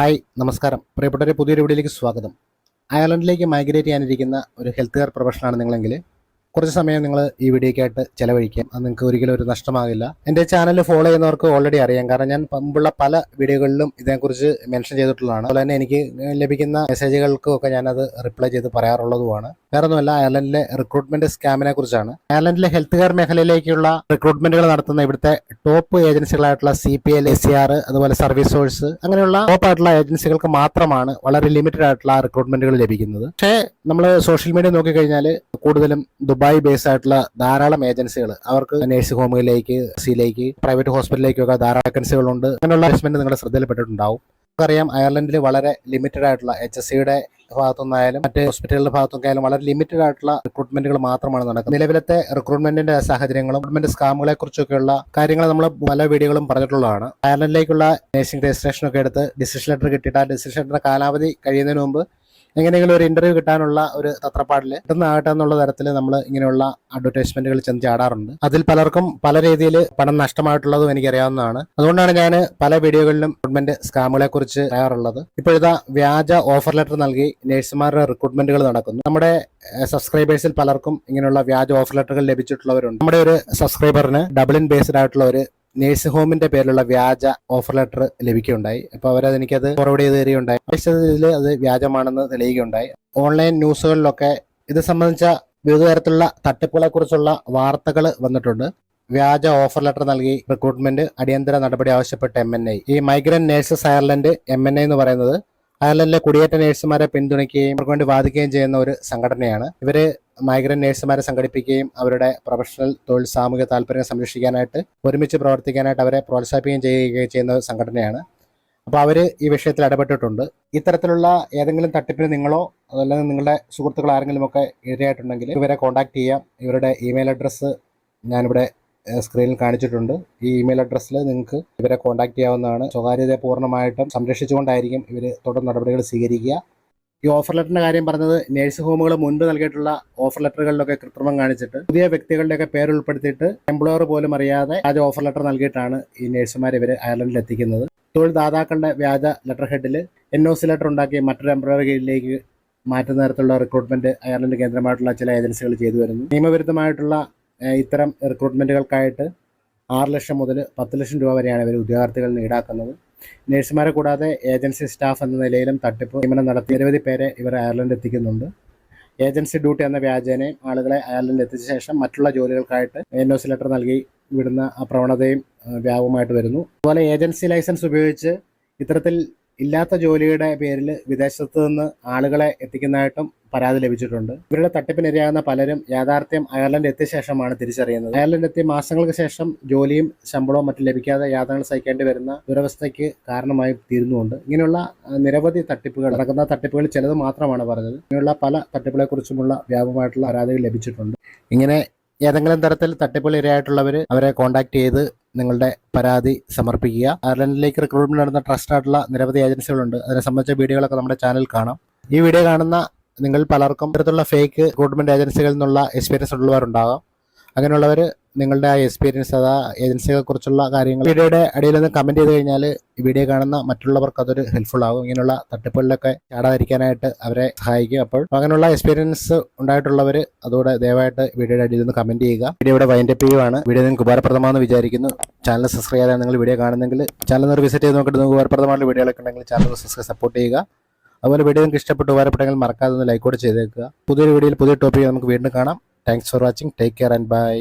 Hi നമസ്കാരം. പ്രിയപ്പെട്ടവരെ പുതിയൊരു വീഡിയോയിലേക്ക് സ്വാഗതം. അയർലൻഡിലേക്ക് മൈഗ്രേറ്റ് ചെയ്യാനിരിക്കുന്ന ഒരു ഹെൽത്ത് കെയർ പ്രൊഫഷനാണ് നിങ്ങളെങ്കിൽ കുറച്ച് സമയം നിങ്ങൾ ഈ വീഡിയോക്കായിട്ട് ചെലവഴിക്കാം. അത് നിങ്ങൾക്ക് ഒരിക്കലും ഒരു നഷ്ടമാകില്ല. എന്റെ ചാനൽ ഫോളോ ചെയ്യുന്നവർക്ക് ഓൾറെഡി അറിയാം. കാരണം ഞാൻ മുമ്പുള്ള പല വീഡിയോകളിലും ഇതിനെക്കുറിച്ച് മെൻഷൻ ചെയ്തിട്ടുള്ളതാണ്. അതുപോലെ തന്നെ എനിക്ക് ലഭിക്കുന്ന മെസ്സേജുകൾക്കും ഒക്കെ ഞാനത് റിപ്ലൈ ചെയ്ത് പറയാറുള്ളതുമാണ്. വേറെ ഒന്നുമല്ല അയർലൻഡിലെ റിക്രൂട്ട്മെന്റ് സ്കാമിനെ കുറിച്ചാണ്. അയർലൻഡിലെ ഹെൽത്ത് കെയർ മേഖലയിലേക്കുള്ള റിക്രൂട്ട്മെന്റുകൾ നടത്തുന്ന ഇവിടുത്തെ top ഏജൻസികളായിട്ടുള്ള C P L S C R അതുപോലെ സർവീസ് സോഴ്സ് അങ്ങനെയുള്ള ടോപ്പ് ആയിട്ടുള്ള ഏജൻസികൾക്ക് മാത്രമാണ് വളരെ ലിമിറ്റഡ് ആയിട്ടുള്ള റിക്രൂട്ട്മെന്റുകൾ ലഭിക്കുന്നത്. പക്ഷേ നമ്മൾ സോഷ്യൽ മീഡിയ നോക്കിക്കഴിഞ്ഞാൽ കൂടുതലും ദുബായ് ബേസ് ആയിട്ടുള്ള ധാരാളം ഏജൻസികൾ അവർക്ക് നേഴ്സിംഗ് ഹോമുകളിലേക്ക് സിയിലേക്ക് പ്രൈവറ്റ് ഹോസ്പിറ്റലിലേക്കൊക്കെ ധാരാളം വേക്കൻസികളുണ്ട് അങ്ങനെയുള്ള അറേഞ്ച്മെന്റ് നിങ്ങളുടെ ശ്രദ്ധയിൽപ്പെട്ടിട്ടുണ്ടാവും. നമുക്കറിയാം അയർലൻഡിൽ വളരെ ലിമിറ്റഡ് ആയിട്ടുള്ള എച്ച് എസ് സിയുടെ ഭാഗത്തുനിന്നായാലും മറ്റ് ഹോസ്പിറ്റലുകളുടെ ഭാഗത്തൊക്കെ ആയാലും വളരെ ലിമിറ്റഡ് ആയിട്ടുള്ള റിക്രൂട്ട്മെന്റുകൾ മാത്രമാണ് നടക്കുന്നത്. നിലവിലത്തെ റിക്രൂട്ട്മെന്റിന്റെ സാഹചര്യങ്ങളും റിക്രൂട്ട്മെന്റ് സ്കാമുകളെ കുറിച്ചൊക്കെയുള്ള കാര്യങ്ങൾ നമ്മൾ പല വീഡിയോകളും പറഞ്ഞിട്ടുള്ളതാണ്. അയർലൻഡിലേക്കുള്ള നഴ്സിംഗ് രജിസ്ട്രേഷൻ ഒക്കെ എടുത്ത് ഡിസിഷൻ ലെറ്റർ കിട്ടിയിട്ട് ആ ഡിസിഷൻ ലെറ്റർ കാലാവധി കഴിയുന്നതിന് മുമ്പ് എങ്ങനെയെങ്കിലും ഒരു ഇന്റർവ്യൂ കിട്ടാനുള്ള ഒരു തത്രപ്പാടിൽ പെട്ടെന്നാകട്ടെ എന്നുള്ള തരത്തിൽ നമ്മൾ ഇങ്ങനെയുള്ള അഡ്വർടൈസ്മെന്റുകൾ ചെന്ന് ചാടാറുണ്ട്. അതിൽ പലർക്കും പല രീതിയിൽ പണം നഷ്ടമായിട്ടുള്ളതും എനിക്കറിയാവുന്നതാണ്. അതുകൊണ്ടാണ് ഞാൻ പല വീഡിയോകളിലും റിക്രൂട്ട്മെന്റ് സ്കാമുകളെ കുറിച്ച് പറയാറുള്ളത്. ഇപ്പോഴത്തെ വ്യാജ ഓഫർ ലെറ്റർ നൽകി നഴ്സുമാരുടെ റിക്രൂട്ട്മെന്റുകൾ നടക്കുന്നു. നമ്മുടെ സബ്സ്ക്രൈബേഴ്സിൽ പലർക്കും ഇങ്ങനെയുള്ള വ്യാജ ഓഫർ ലെറ്ററുകൾ ലഭിച്ചിട്ടുള്ളവരുണ്ട്. നമ്മുടെ ഒരു സബ്സ്ക്രൈബറിന് ഡബിൾ ഇൻ ബേസ്ഡ് ആയിട്ടുള്ള ഒരു നേഴ്സിംഗ് ഹോമിന്റെ പേരിലുള്ള വ്യാജ ഓഫർ ലെറ്റർ ലഭിക്കുകയുണ്ടായി. അപ്പൊ അവരത് എനിക്കത് ഫോർവേഡ് ചെയ്ത് തരികയുണ്ടായി. അപേക്ഷിച്ചതിൽ അത് വ്യാജമാണെന്ന് തെളിയുകയുണ്ടായി. ഓൺലൈൻ ന്യൂസുകളിലൊക്കെ ഇത് സംബന്ധിച്ച വിവിധ തരത്തിലുള്ള തട്ടിപ്പുകളെ കുറിച്ചുള്ള വാർത്തകൾ വന്നിട്ടുണ്ട്. വ്യാജ ഓഫർ ലെറ്റർ നൽകി റിക്രൂട്ട്മെന്റ് അടിയന്തര നടപടി ആവശ്യപ്പെട്ട എം എൻ ഐ ഈ migrant nurses Ireland M N I എന്ന് പറയുന്നത് അയർലൻഡിലെ കുടിയേറ്റ നേഴ്സുമാരെ പിന്തുണയ്ക്കുകയും അവർക്ക് വേണ്ടി വാദിക്കുകയും ചെയ്യുന്ന ഒരു സംഘടനയാണ്. ഇവർ മൈഗ്രന്റ് നേഴ്സുമാരെ സംഘടിപ്പിക്കുകയും അവരുടെ പ്രൊഫഷണൽ തൊഴിൽ സാമൂഹിക താല്പര്യം സംരക്ഷിക്കാനായിട്ട് ഒരുമിച്ച് പ്രവർത്തിക്കാനായിട്ട് അവരെ പ്രോത്സാഹിപ്പിക്കുകയും ചെയ്യുകയും ചെയ്യുന്ന സംഘടനയാണ്. അപ്പോൾ അവർ ഈ വിഷയത്തിൽ ഇടപെട്ടിട്ടുണ്ട്. ഇത്തരത്തിലുള്ള ഏതെങ്കിലും തട്ടിപ്പിന് നിങ്ങളോ അതല്ലെങ്കിൽ നിങ്ങളുടെ സുഹൃത്തുക്കൾ ആരെങ്കിലും ഒക്കെ ഇരയായിട്ടുണ്ടെങ്കിൽ ഇവരെ കോൺടാക്ട് ചെയ്യാം. ഇവരുടെ ഇമെയിൽ അഡ്രസ്സ് ഞാനിവിടെ സ്ക്രീനിൽ കാണിച്ചിട്ടുണ്ട്. ഈ ഇമെയിൽ അഡ്രസ്സിൽ നിങ്ങൾക്ക് ഇവരെ കോൺടാക്ട് ചെയ്യാവുന്നതാണ്. സ്വകാര്യത പൂർണമായിട്ടും സംരക്ഷിച്ചുകൊണ്ടായിരിക്കും ഇവർ തുടർ നടപടികൾ സ്വീകരിക്കുക. ഈ ഓഫർ ലെറ്ററിന്റെ കാര്യം പറഞ്ഞത് നേഴ്സ് ഹോമുകൾ മുൻപ് നൽകിയിട്ടുള്ള ഓഫർ ലെറ്ററുകളിലൊക്കെ കൃത്രിമം കാണിച്ചിട്ട് പുതിയ വ്യക്തികളുടെയൊക്കെ പേര് ഉൾപ്പെടുത്തിയിട്ട് എംപ്ലോയർ പോലും അറിയാതെ വ്യാജ ഓഫർ ലെറ്റർ നൽകിയിട്ടാണ് ഈ നേഴ്സുമാർ ഇവർ അയർലൻഡിൽ എത്തിക്കുന്നത്. തൊഴിൽ ദാതാക്കളുടെ വ്യാജ ലെറ്റർ ഹെഡിൽ എൻ ഒ സി ലെറ്റർ ഉണ്ടാക്കി മറ്റൊരു എംപ്ലോയർ കീഴിലേക്ക് മാറ്റുന്ന തരത്തിലുള്ള റിക്രൂട്ട്മെന്റ് അയർലൻഡ് കേന്ദ്രമായിട്ടുള്ള ചില ഏജൻസികൾ ചെയ്തു വരുന്നു. നിയമവിരുദ്ധമായിട്ടുള്ള ഇത്തരം റിക്രൂട്ട്മെന്റുകൾക്കായിട്ട് ആറ് ലക്ഷം മുതൽ പത്ത് ലക്ഷം രൂപ വരെയാണ് ഇവർ ഉദ്യോഗാർത്ഥികളിൽ ഈടാക്കുന്നത്. നഴ്സുമാരെ കൂടാതെ ഏജൻസി സ്റ്റാഫ് എന്ന നിലയിലും തട്ടിപ്പ് നിയമനം നടത്തി നിരവധി പേരെ ഇവർ അയർലൻഡ് എത്തിക്കുന്നുണ്ട്. ഏജൻസി ഡ്യൂട്ടി എന്ന വ്യാജേനയും ആളുകളെ അയർലൻഡിൽ എത്തിച്ച ശേഷം മറ്റുള്ള ജോലികൾക്കായിട്ട് എൻ ഒ സി ലെറ്റർ നൽകി വിടുന്ന പ്രവണതയും വ്യാപകമായിട്ട് വരുന്നു. അതുപോലെ ഏജൻസി ലൈസൻസ് ഉപയോഗിച്ച് ഇത്തരത്തിൽ ഇല്ലാത്ത ജോലിയുടെ പേരിൽ വിദേശത്ത് നിന്ന് ആളുകളെ എത്തിക്കുന്നതായിട്ടും പരാതി ലഭിച്ചിട്ടുണ്ട്. ഇവരുടെ തട്ടിപ്പിനിരയാകുന്ന പലരും യാഥാർത്ഥ്യം അയർലൻഡ് എത്തിയ ശേഷമാണ് തിരിച്ചറിയുന്നത്. അയർലൻഡ് എത്തിയ മാസങ്ങൾക്ക് ശേഷം ജോലിയും ശമ്പളവും മറ്റും ലഭിക്കാതെ യാതനകൾ സഹിക്കേണ്ടി വരുന്ന ദുരവസ്ഥയ്ക്ക് കാരണമായി തീരുന്നുണ്ട് ഇങ്ങനെയുള്ള നിരവധി തട്ടിപ്പുകൾ നടക്കുന്ന തട്ടിപ്പുകൾ ചിലത് മാത്രമാണ് പറഞ്ഞത്. ഇങ്ങനെയുള്ള പല തട്ടിപ്പുകളെ കുറിച്ചുമുള്ള വ്യാപകമായിട്ടുള്ള പരാതികൾ ലഭിച്ചിട്ടുണ്ട്. ഇങ്ങനെ ഏതെങ്കിലും തരത്തിൽ തട്ടിപ്പുകൾ ഇരയായിട്ടുള്ളവർ അവരെ കോൺടാക്ട് ചെയ്ത് നിങ്ങളുടെ പരാതി സമർപ്പിക്കുക. അയർലൻഡിലേക്ക് റിക്രൂട്ട്മെന്റ് നടന്ന ട്രസ്റ്റ് ആയിട്ടുള്ള നിരവധി ഏജൻസികളുണ്ട് അതിനെ സംബന്ധിച്ച വീഡിയോകളൊക്കെ നമ്മുടെ ചാനൽ കാണാം. ഈ വീഡിയോ കാണുന്ന നിങ്ങൾ പലർക്കും ഇത്തരത്തിലുള്ള ഫേക്ക് റിക്രൂട്ട്മെന്റ് ഏജൻസികളിൽ നിന്നുള്ള എക്സ്പീരിയൻസ് ഉള്ളവരുണ്ടാകാം. അങ്ങനെയുള്ളവർ നിങ്ങളുടെ ആ എക്സ്പീരിയൻസ് അതാ ഏജൻസികളെ കുറിച്ചുള്ള കാര്യങ്ങൾ വീഡിയോയുടെ അടിയിൽ നിന്ന് കമന്റ് ചെയ്ത് കഴിഞ്ഞാൽ ഈ വീഡിയോ കാണുന്ന മറ്റുള്ളവർക്ക് അതൊരു ഹെൽപ്ഫുൾ ആകും. ഇങ്ങനെയുള്ള തട്ടിപ്പുകളിലൊക്കെ ചാടാതിരിക്കാനായിട്ട് അവരെ സഹായിക്കും. അപ്പോൾ അങ്ങനെയുള്ള എക്സ്പീരിയൻസ് ഉണ്ടായിട്ടുള്ളവർ അതോടെ ദയവായിട്ട് വീഡിയോയുടെ അടിയിൽ നിന്ന് കമന്റ് ചെയ്യുക. വീഡിയോ ഇവിടെ വൈൻഡ് അപ്പ് ചെയ്യുവാണ്. വീഡിയോ നിങ്ങൾക്ക് ഉപകാരപ്രദമാണെന്ന് വിചാരിക്കുന്നു. ചാനൽ സബ്സ്ക്രൈബ് ചെയ്യാതെ നിങ്ങൾ വീഡിയോ കാണുന്നെങ്കിൽ ചാനൽ ഒന്ന് വിസിറ്റ് ചെയ്ത് നോക്കിയിട്ട് നിങ്ങൾക്ക് ഉപകാരപ്രദമായിട്ടുള്ള വീഡിയോകളൊക്കെ ഉണ്ടെങ്കിൽ ചാനൽ സബ്സ്ക്രൈബ് സപ്പോർട്ട് ചെയ്യുക. അതുപോലെ വീഡിയോ നിങ്ങൾക്ക് ഇഷ്ടപ്പെട്ട് ഉപകാരപ്പെട്ടെങ്കിൽ മറക്കാതെ ഒന്ന് ലൈക്ക് കൂടെ ചെയ്തേക്കുക. പുതിയൊരു വീഡിയോയിൽ പുതിയ ടോപ്പിക്ക് നമുക്ക് വീണ്ടും കാണാം. Thanks for watching take care and bye